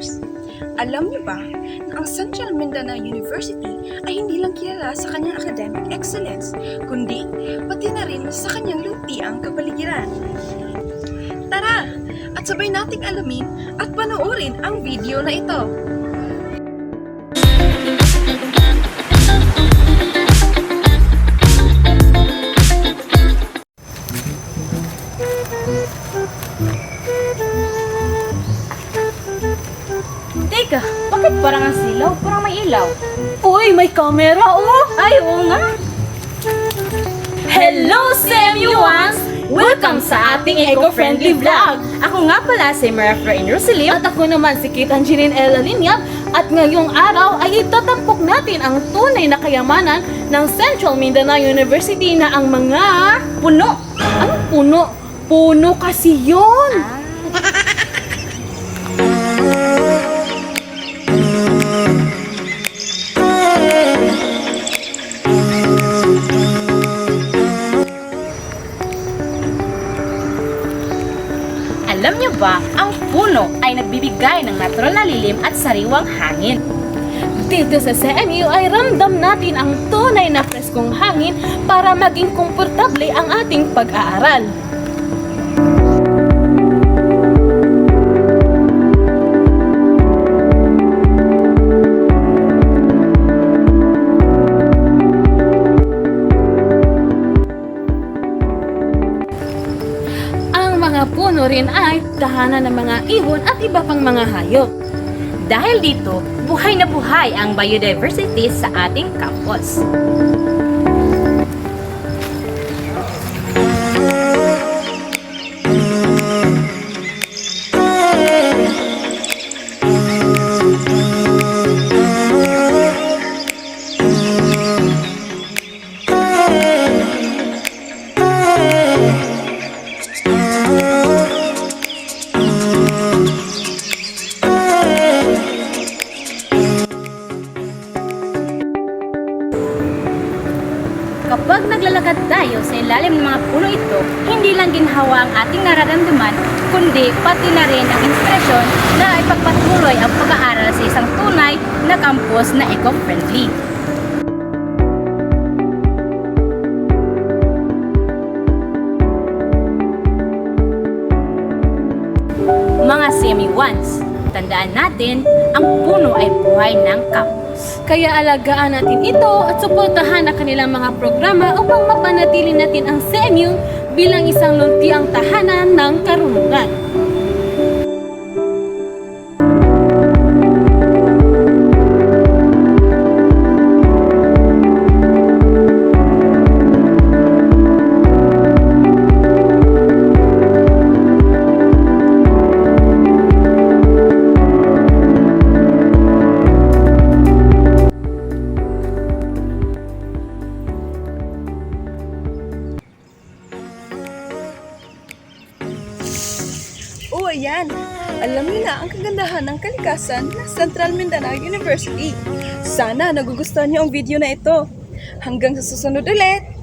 viewers! Alam niyo ba na ang Central Mindanao University ay hindi lang kilala sa kanyang academic excellence, kundi pati na rin sa kanyang lutiang kapaligiran. Tara! At sabay nating alamin at panoorin ang video na ito. Teka, bakit parang ang silaw? Parang may ilaw. Uy, may camera oh! Ay, oo nga. Hello, Samuans! Welcome sa ating eco-friendly vlog! Ako nga pala si Marafrain Rosalie at ako naman si Kit Angeline Ella Linyap at ngayong araw ay itatampok natin ang tunay na kayamanan ng Central Mindanao University na ang mga puno. Anong puno? Puno kasi yun! Alam niyo ba, ang puno ay nagbibigay ng natural na lilim at sariwang hangin. Dito sa CMU ay ramdam natin ang tunay na preskong hangin para maging komportable ang ating pag-aaral. Puno rin ay tahanan ng mga ibon at iba pang mga hayop. Dahil dito, buhay na buhay ang biodiversity sa ating campus. Kapag naglalakad tayo sa ilalim ng mga puno ito, hindi lang ginhawa ang ating nararamdaman, kundi pati na rin ang inspirasyon na ipagpatuloy ang pag-aaral sa isang tunay na campus na eco-friendly. Mga semi-ones, tandaan natin, ang puno ay buhay ng campus. Kaya alagaan natin ito at suportahan ang kanilang mga programa upang mapanatili natin ang CMU bilang isang luntiang tahanan ng karunungan. O ayan! Alam niyo na ang kagandahan ng kalikasan ng Central Mindanao University. Sana nagugustuhan niyo ang video na ito. Hanggang sa susunod ulit!